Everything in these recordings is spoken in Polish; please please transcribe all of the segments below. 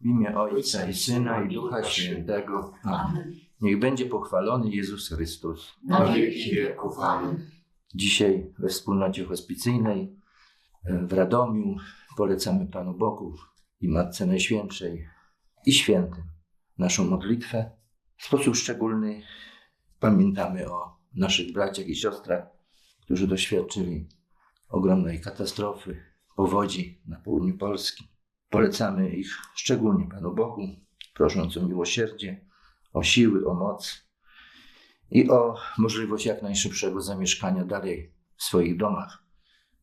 W imię Ojca i Syna i Ducha Świętego. Amen. Niech będzie pochwalony Jezus Chrystus. Na wieki wieków. Amen. Dzisiaj we wspólnocie hospicyjnej e, w Radomiu polecamy Panu Bogu i Matce Najświętszej i Świętym naszą modlitwę. W sposób szczególny pamiętamy o naszych braciach i siostrach, którzy doświadczyli ogromnej katastrofy, powodzi na południu Polski. Polecamy ich szczególnie Panu Bogu, prosząc o miłosierdzie, o siły, o moc i o możliwość jak najszybszego zamieszkania dalej w swoich domach.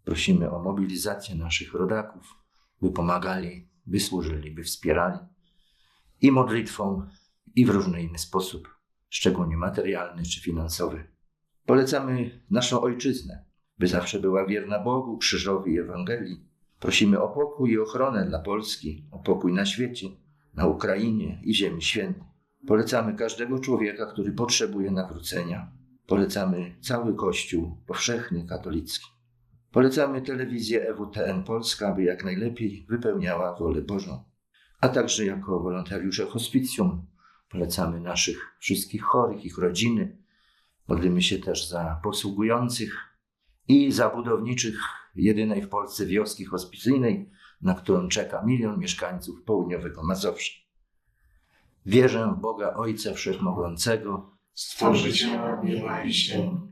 Prosimy o mobilizację naszych rodaków, by pomagali, by służyli, by wspierali i modlitwą, i w różny inny sposób, szczególnie materialny czy finansowy. Polecamy naszą ojczyznę, by zawsze była wierna Bogu, krzyżowi i Ewangelii. Prosimy o pokój i ochronę dla Polski, o pokój na świecie, na Ukrainie i Ziemi Świętej. Polecamy każdego człowieka, który potrzebuje nawrócenia. Polecamy cały Kościół powszechny, katolicki. Polecamy telewizję EWTN Polska, aby jak najlepiej wypełniała wolę Bożą. A także jako wolontariusze hospicjum polecamy naszych wszystkich chorych, ich rodziny. Modlimy się też za posługujących i za budowniczych jedynej w Polsce wioski hospicyjnej, na którą czeka milion mieszkańców południowego Mazowsza. Wierzę w Boga Ojca Wszechmogącego, Stworzyciela nieba i ziemi.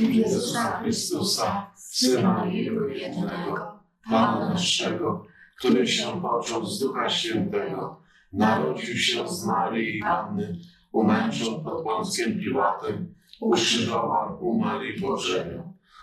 I Jezusa Chrystusa, Syna Jego jedynego, Pana naszego, który się począł z Ducha Świętego, narodził się z Maryi Panny, umęczon pod Pąckiem Piłatem, ukrzyżował, umarł i pogrzebiał.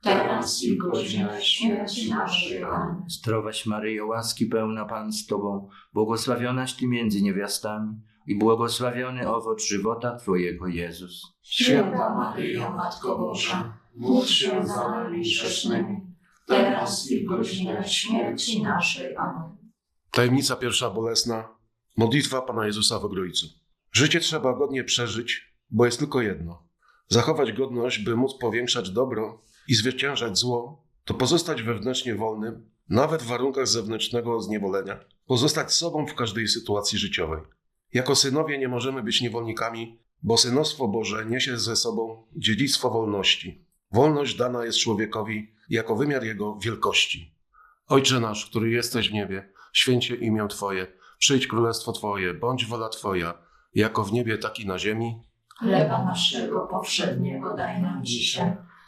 teraz i w godzinę śmierci naszej. Amen. Zdrowaś Maryjo, łaski pełna Pan z Tobą, błogosławionaś Ty między niewiastami i błogosławiony owoc żywota Twojego Jezus. Święta Maryjo, Matko Boża, módl się za nami grzesznymi, teraz i w godzinę śmierci naszej. Amen. Tajemnica pierwsza bolesna. Modlitwa Pana Jezusa w Ogrójcu. Życie trzeba godnie przeżyć, bo jest tylko jedno. Zachować godność, by móc powiększać dobro i zwyciężać zło, to pozostać wewnętrznie wolnym, nawet w warunkach zewnętrznego zniewolenia. Pozostać sobą w każdej sytuacji życiowej. Jako synowie nie możemy być niewolnikami, bo synostwo Boże niesie ze sobą dziedzictwo wolności. Wolność dana jest człowiekowi jako wymiar jego wielkości. Ojcze nasz, który jesteś w niebie, święcie imię Twoje, przyjdź królestwo Twoje, bądź wola Twoja, jako w niebie, tak i na ziemi. Chleba naszego powszedniego daj nam dzisiaj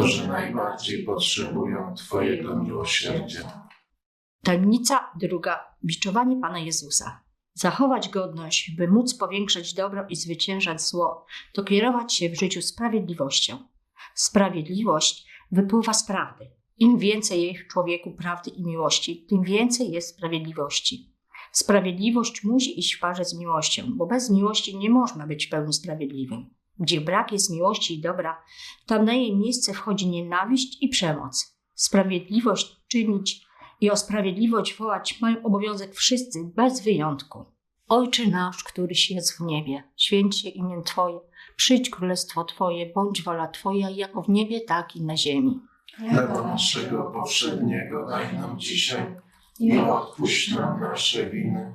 którzy najbardziej potrzebują Twojego miłosierdzia. Tajemnica druga. Biczowanie Pana Jezusa. Zachować godność, by móc powiększać dobro i zwyciężać zło, to kierować się w życiu sprawiedliwością. Sprawiedliwość wypływa z prawdy. Im więcej jest w człowieku prawdy i miłości, tym więcej jest sprawiedliwości. Sprawiedliwość musi iść w parze z miłością, bo bez miłości nie można być w pełni sprawiedliwym. Gdzie brak jest miłości i dobra, tam na jej miejsce wchodzi nienawiść i przemoc. Sprawiedliwość czynić i o sprawiedliwość wołać mają obowiązek wszyscy, bez wyjątku. Ojcze nasz, któryś jest w niebie, święć się imię Twoje, przyjdź królestwo Twoje, bądź wola Twoja, jako w niebie, tak i na ziemi. Chleba naszego powszedniego daj nam dzisiaj i odpuść nam nasze winy,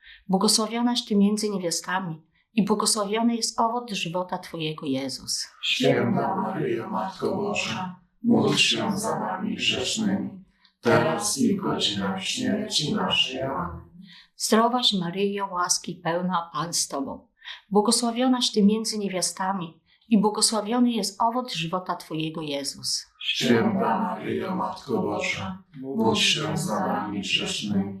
błogosławionaś Ty między niewiastami i błogosławiony jest owoc żywota Twojego Jezus. Święta Maryjo, Matko Boża, módl się za nami grzesznymi, teraz i w godzinę śmierci naszej. Amen. Zdrowaś Maryjo, łaski pełna Pan z Tobą, błogosławionaś Ty między niewiastami i błogosławiony jest owoc żywota Twojego Jezus. Święta Maryjo, Matko Boża, módl się za nami grzesznymi,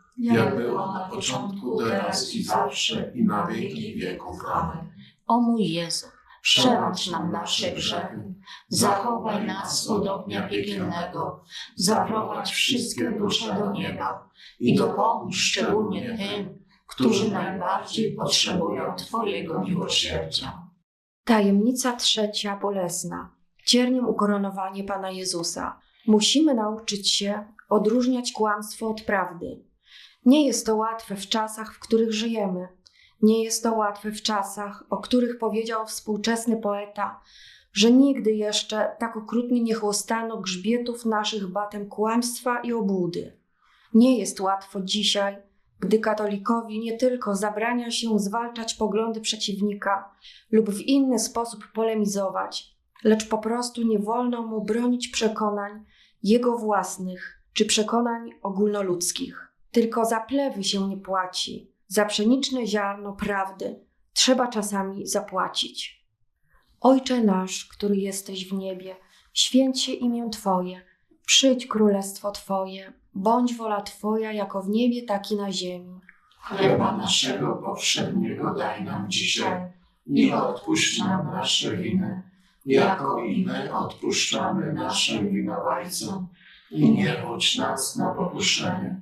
Jak było na początku, teraz i zawsze, i na wieki wieków. Amen. o mój Jezu, Przebacz nam nasze grzechy, zachowaj nas od ognia piekielnego, zaprowadź wszystkie dusze do nieba i dopomóż szczególnie tym, którzy najbardziej potrzebują Twojego miłosierdzia. Tajemnica trzecia bolesna. Cierniem ukoronowanie Pana Jezusa. Musimy nauczyć się odróżniać kłamstwo od prawdy. Nie jest to łatwe w czasach, w których żyjemy. Nie jest to łatwe w czasach, o których powiedział współczesny poeta, że nigdy jeszcze tak okrutnie nie chłostano grzbietów naszych batem kłamstwa i obłudy. Nie jest łatwo dzisiaj, gdy katolikowi nie tylko zabrania się zwalczać poglądy przeciwnika, lub w inny sposób polemizować, lecz po prostu nie wolno mu bronić przekonań jego własnych czy przekonań ogólnoludzkich. Tylko za plewy się nie płaci, za pszeniczne ziarno prawdy trzeba czasami zapłacić. Ojcze nasz, który jesteś w niebie, święć się imię Twoje, przyjdź królestwo Twoje, bądź wola Twoja jako w niebie, tak i na ziemi. Chleba naszego powszedniego daj nam dzisiaj i odpuść nam nasze winy, jako i my odpuszczamy naszym winowajcom. I nie wódź nas na pokuszenie,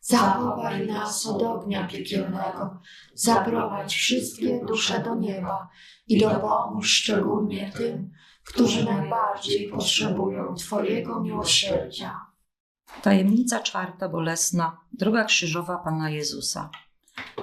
zachowaj nas od ognia piekielnego, zaprowadź wszystkie dusze do nieba i dopomóż szczególnie tym, którzy najbardziej potrzebują Twojego miłosierdzia. Tajemnica czwarta bolesna, droga krzyżowa Pana Jezusa.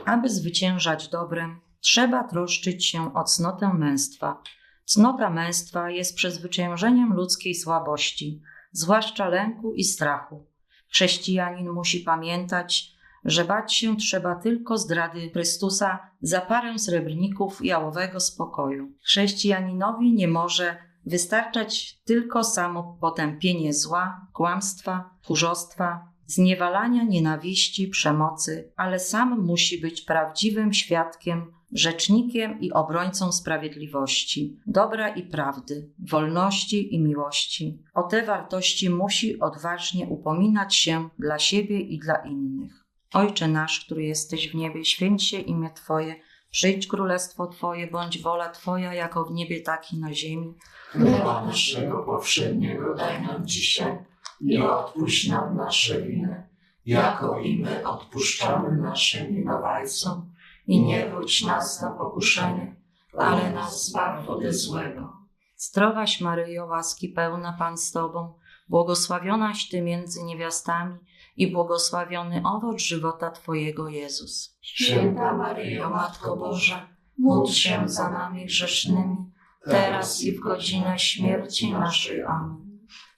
Aby zwyciężać dobrem, trzeba troszczyć się o cnotę męstwa. Cnota męstwa jest przezwyciężeniem ludzkiej słabości, zwłaszcza lęku i strachu. Chrześcijanin musi pamiętać, że bać się trzeba tylko zdrady Chrystusa za parę srebrników jałowego spokoju. Chrześcijaninowi nie może wystarczać tylko samo potępienie zła, kłamstwa, tchórzostwa, zniewalania nienawiści, przemocy, ale sam musi być prawdziwym świadkiem, rzecznikiem i obrońcą sprawiedliwości, dobra i prawdy, wolności i miłości. O te wartości musi odważnie upominać się dla siebie i dla innych. Ojcze nasz, który jesteś w niebie, święć się imię Twoje, przyjdź królestwo Twoje, bądź wola Twoja, jako w niebie, tak i na ziemi. Chleba naszego powszedniego daj nam dzisiaj i odpuść nam nasze winy, jako i my odpuszczamy naszym winowajcom. I nie wódź nas na pokuszenie, ale nas zbaw ode złego. Zdrowaś Maryjo, łaski pełna Pan z Tobą, błogosławionaś Ty między niewiastami i błogosławiony owoc żywota Twojego Jezus. Święta Maryjo, Matko Boża, módl się za nami grzesznymi, teraz i w godzinę śmierci naszej. Amen.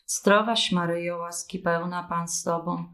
Zdrowaś Maryjo, łaski pełna Pan z Tobą,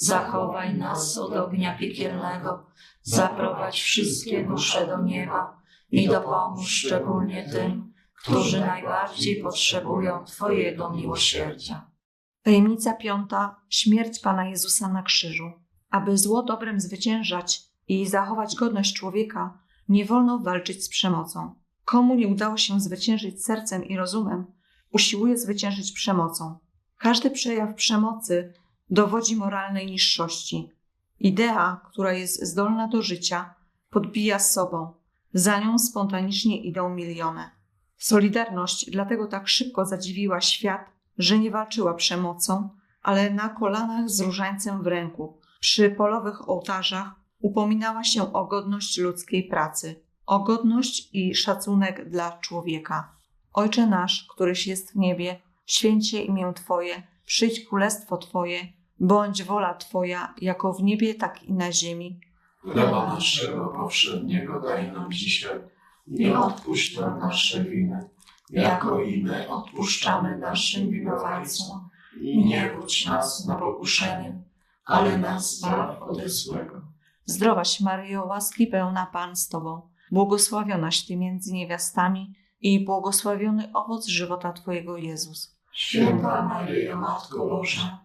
zachowaj nas od ognia piekielnego, zaprowadź wszystkie dusze do nieba i dopomóż szczególnie tym, którzy najbardziej potrzebują Twojego miłosierdzia. Tajemnica piąta. Śmierć Pana Jezusa na krzyżu. Aby zło dobrem zwyciężać i zachować godność człowieka, nie wolno walczyć z przemocą. Komu nie udało się zwyciężyć sercem i rozumem, usiłuje zwyciężyć przemocą. Każdy przejaw przemocy dowodzi moralnej niższości. Idea, która jest zdolna do życia, podbija sobą. Za nią spontanicznie idą miliony. Solidarność dlatego tak szybko zadziwiła świat, że nie walczyła przemocą, ale na kolanach z różańcem w ręku, przy polowych ołtarzach upominała się o godność ludzkiej pracy, o godność i szacunek dla człowieka. Ojcze nasz, któryś jest w niebie, święcie imię Twoje, przyjdź królestwo Twoje, bądź wola Twoja, jako w niebie, tak i na ziemi. Chleba naszego powszedniego daj nam dzisiaj i odpuść nam nasze winy, jako i my odpuszczamy naszym winowajcom. I nie wódź nas na pokuszenie, ale nas zbaw ode złego. Zdrowaś Maryjo, łaski pełna Pan z Tobą, błogosławionaś Ty między niewiastami i błogosławiony owoc żywota Twojego Jezus. Święta Maryjo, Matko Boża,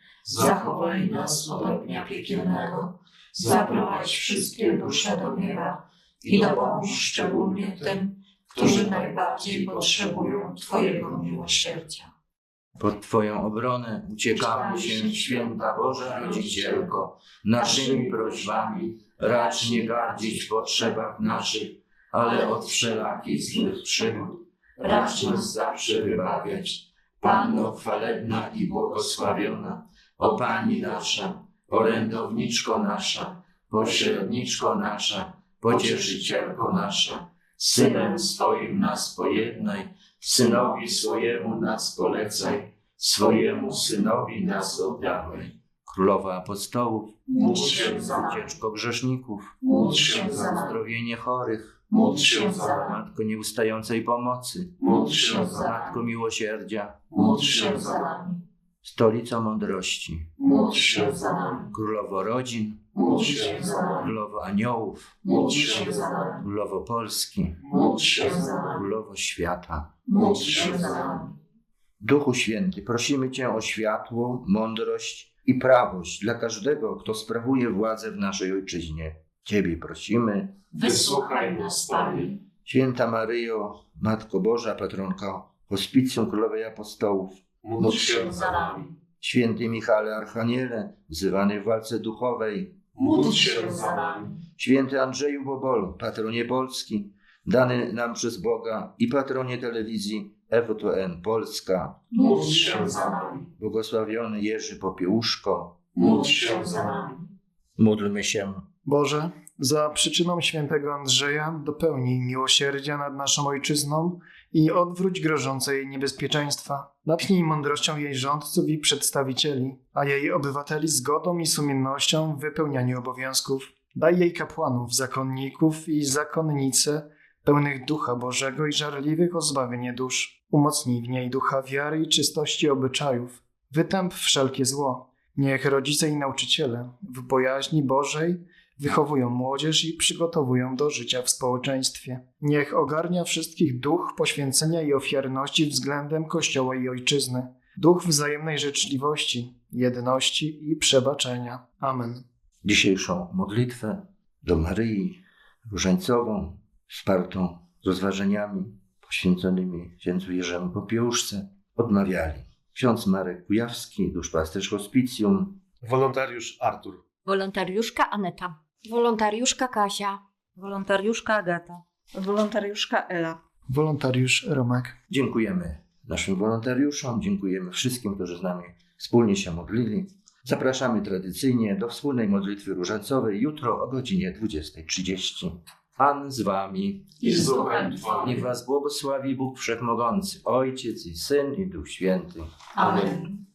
zachowaj nas od ognia piekielnego, zaprowadź wszystkie dusze do nieba i dopomóż szczególnie tym, którzy najbardziej potrzebują Twojego miłosierdzia. Pod Twoją obronę uciekamy się, święta Boża Rodzicielko, naszymi prośbami racz nie gardzić w potrzebach naszych, ale od wszelakich złych przygód racz nas zawsze wybawiać. Panno chwalebna i błogosławiona, o Pani nasza, orędowniczko nasza, pośredniczko nasza, pocieszycielko nasza, Synem swoim nas pojednaj, Synowi swojemu nas polecaj, swojemu Synowi nas oddawaj. Królowa apostołów, Módl się za ucieczko grzeszników, módl się za nami, uzdrowienie chorych, módl się za Matko nieustającej pomocy, módl się za Matko miłosierdzia, módl się za nami, Stolico mądrości, módl się za nami, Królowo rodzin, módl się za nami, Królowo aniołów, módl się za nami, Królowo Polski, módl się za nami, Królowo świata. módl się za nami. Duchu Święty, prosimy Cię o światło, mądrość i prawość dla każdego, kto sprawuje władzę w naszej ojczyźnie. Ciebie prosimy. Wysłuchaj nas, Panie. Święta Maryjo, Matko Boża, patronka Hospicjum Królowej Apostołów, Módl się za nami, Święty Michale Archaniele, wzywany w walce duchowej, módl się za nami, Święty Andrzeju Bobolo, patronie Polski, dany nam przez Boga i patronie telewizji EWTN Polska, módl się za nami, błogosławiony Jerzy Popiełuszko, módl się za nami. módlmy się. Boże, za przyczyną świętego Andrzeja dopełnij miłosierdzia nad naszą ojczyzną i odwróć grożące jej niebezpieczeństwa. Napchnij mądrością jej rządców i przedstawicieli, a jej obywateli zgodą i sumiennością w wypełnianiu obowiązków. Daj jej kapłanów, zakonników i zakonnice, pełnych ducha Bożego i żarliwych o zbawienie dusz. Umocnij w niej ducha wiary i czystości obyczajów. Wytęp wszelkie zło. Niech rodzice i nauczyciele w bojaźni Bożej wychowują młodzież i przygotowują do życia w społeczeństwie. Niech ogarnia wszystkich duch poświęcenia i ofiarności względem Kościoła i Ojczyzny, duch wzajemnej życzliwości, jedności i przebaczenia. Amen. Dzisiejszą modlitwę do Maryi Różańcową, wspartą rozważaniami poświęconymi księdzu Jerzemu Popiełuszce, odmawiali ksiądz Marek Kujawski, duszpasterz hospicjum, Wolontariusz Artur. Wolontariuszka Aneta. Wolontariuszka Kasia. Wolontariuszka Agata. wolontariuszka Ela. Wolontariusz Romek. Dziękujemy naszym wolontariuszom, dziękujemy wszystkim, którzy z nami wspólnie się modlili. Zapraszamy tradycyjnie do wspólnej modlitwy różańcowej jutro o godzinie 20.30. Pan z wami. I z duchem Twoim. Niech was błogosławi Bóg Wszechmogący, Ojciec i Syn i Duch Święty. Amen.